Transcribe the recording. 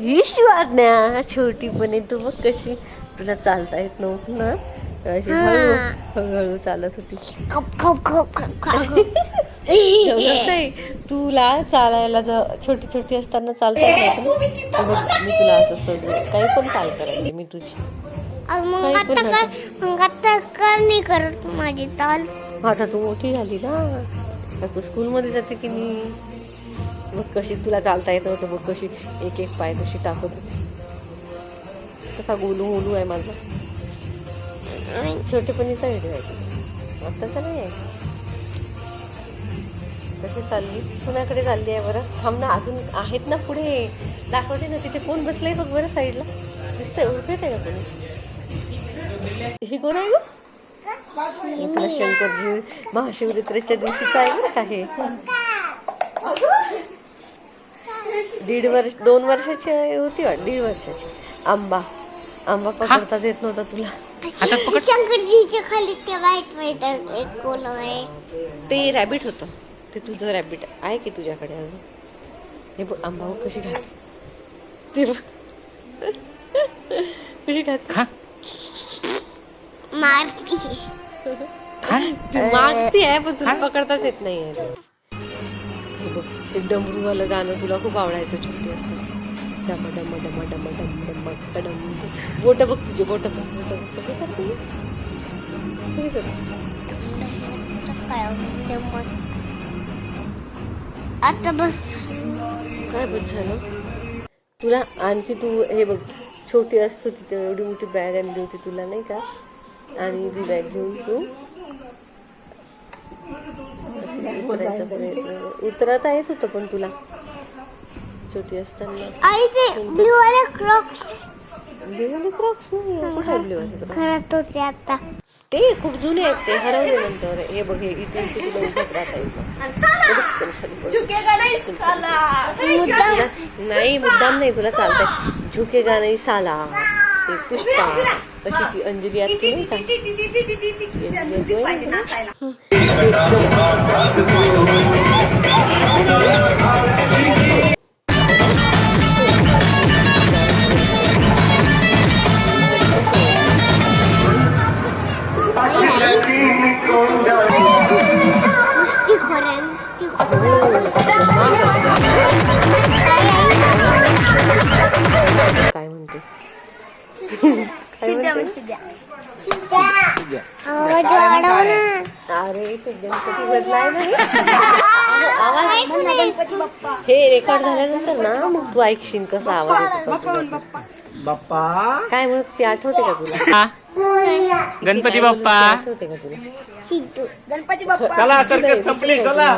ही शिवाज्ञा छोटी पण तू बघ कशी. तुला चालता येत नव्हतं ना? अशी हळू हळूहळू चालत होती. खप खप खप खप खप. एवढंच नाही. तुला चालायला जर छोटी छोटी असताना चालता येत नव्हतं मी तुला असं सोडलं. काही पण काय करायची मी तुझी. मग काही पण आता कर मग आता कर नाही करत माझी ताल आता तू मोठी झाली ना? आता तू स्कूलमध्ये जाते की नाही? मग कशी तुला चालता येत होतं? मग कशी एक एक पाय कशी टाकत होती? कसा गोलू गोलू आहे माझा. छोटेपणीचा व्हिडिओ आहे. आत्ताचा नाही आहे. कशी चालली? कुणाकडे चालली आहे बरं? थांब ना अजून आहेत ना पुढे. दाखवते ना तिथे कोण बसलंय बघ बरं साईडला. दिसतंय ओळखत आहे का कोणी? ही कोण आहे गं? आपला शंकरजी महाशिवरात्रीच्या दिवशीचा आहे. बरं का हे दीड वर्ष दोन वर्षाची होती वाट दीड वर्षाची. आंबा आंबा पकडता देत नव्हता तुला. शंकरजीच्या खाली ते वाईट वाईट एक कोण आहे. ते रॅबिट होतं. ते तुझं रॅबिट आहे की तुझ्याकडे अजून? हे बघ आंबा बघ कशी घात ते बघ. कशी घात मारती. ती मागती आहे पण तुला पकडताच येत नाही आहे हे बघ ते डमरूवालं गाणं तुला खूप आवडायचं छोटी असताना डम डम डम डम डम डम डम बोट बघ तुझे बोट बघ बोट बघ. कसं करते. आता बस. काय बघ झालं? तुला आणखी तू हे बघ छोटी असतो तिथे एवढी मोठी बॅग आणली होती तुला नाही का? आणि ती बॅग घेऊन तू उतरायचा प्रयत्न. उतरता येत होतं पण तुला. छोटी असताना. आई ते ब्लू वाले क्रॉक्स. ब्ल्यू क्रॉक्स नाही कुठे ब्ल्यू क्रॉक्स? खरंच होते आता. ते खूप जुने आहेत ते हरवले नंतर हे बघ हे इथे तुला उभत राहता येतं नाही. मुद्दाम नाही तुला चालतंय. झुकेगा नाही साला? ते पुष्पा अशी ती अंजली असते नाही का ती अरे ते गणपती बदलाय नाही आवाज हे रेकॉर्ड झाल्यानंतर ना मग तू ऐकशील कसा आवाज येतो. बाप्पा काय मग ते आठवते का तुला? गणपती बाप्पा. आठवते का तुला? सिद्धू गणपती बाप्पा. चला सर्कस संपली चला.